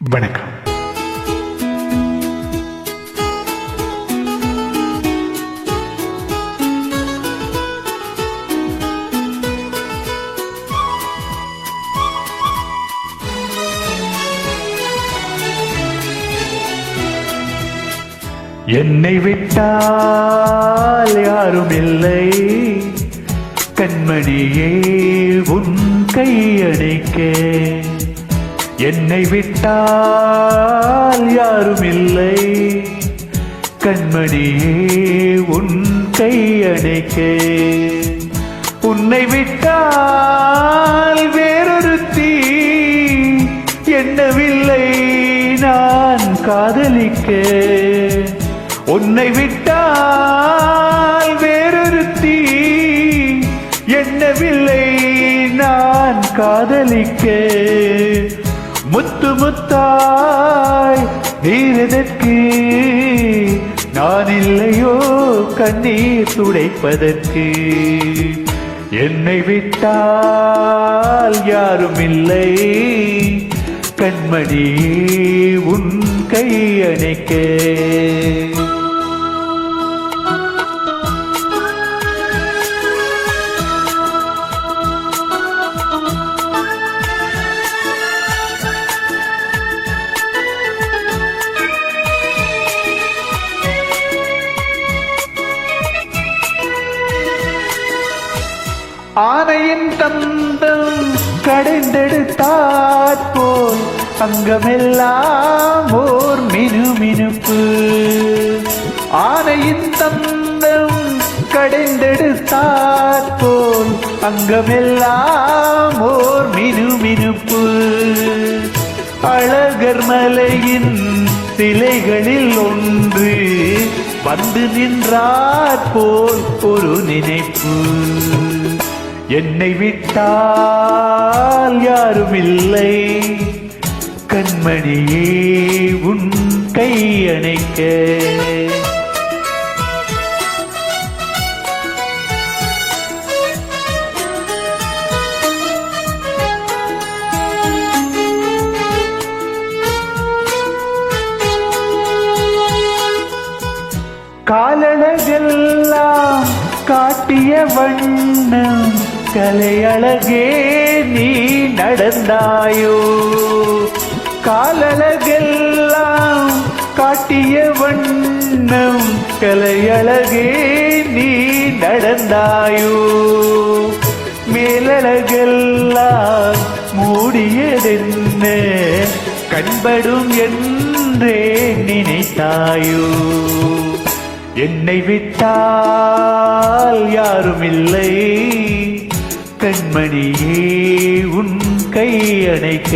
வணக்கம். என்னை விட்டால் யாரும் இல்லை கண்மணியே உன் கையணைக்க என்னை விட்டால் யாரும் இல்லை கண்மணியே உன் கையணைக்க உன்னை விட்டால் வேறொருத்தி என்னவில்லை நான் காதலிக்க. உன்னை விட்டால் வேறொருத்தி என்னவில்லை நான் காதலிக்க. முத்து முத்தாய் நீரதற்கு நான் இல்லையோ கண்ணீர் துடைப்பதற்கு. என்னை விட்டால் யாரும் இல்லை கண்மணி உன் கை அணைக்க. ஆனையின் தந்தம் கடைந்தெடுத்தாற் போல் அங்கமெல்லாம் ஓர் மினுமினுப்பு. ஆனையின் தந்தம் கடைந்தெடுத்தாற் போல் அங்கமெல்லாம் ஓர் மினுமினுப்பு. அழகர் மலையின் சிலைகளில் ஒன்று வந்து நின்றாற் போல் ஒரு நினைப்பு. என்னை விட்டால் யாரும் இல்லை கண்மணியே உன் கை அணைக்க. காலழகெல்லாம் காட்டிய வண்ணம். கலை அழகே நீ நடந்தாயோ? காலழகெல்லாம் காட்டிய வண்ணம் கலை அழகே நீ நடந்தாயோ? மேலழகெல்லாம் மூடியதென்ன கண்படும் என்றே நினைத்தாயோ? என்னை விட்டால் யாரும் இல்லை கண்மணியே உன் கை அணைக்க.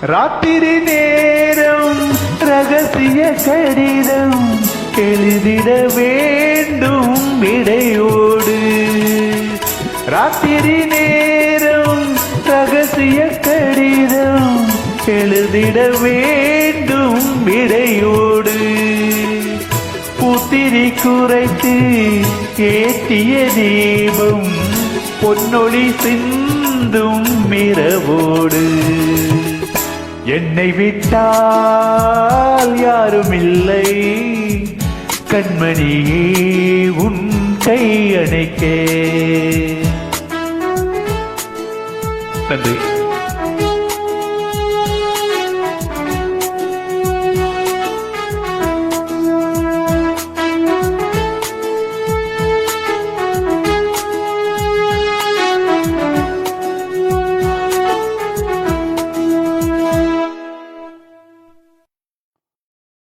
ராத்திரி நேரம் ரகசிய கடிதம். எழுதிட வேண்டும் விடையோடு ராத்திரி நேரம் ரகசிய கடிதம் எழுதிட வேண்டும் விடையோடு புத்திரி குறைத்து ஏற்றிய தீபம் பொன்னொழி சிந்தும் மிரவோடு என்னை விட்டால் யாரும் இல்லை கண்மணியே உன் கை அணைக்கே. நன்றி.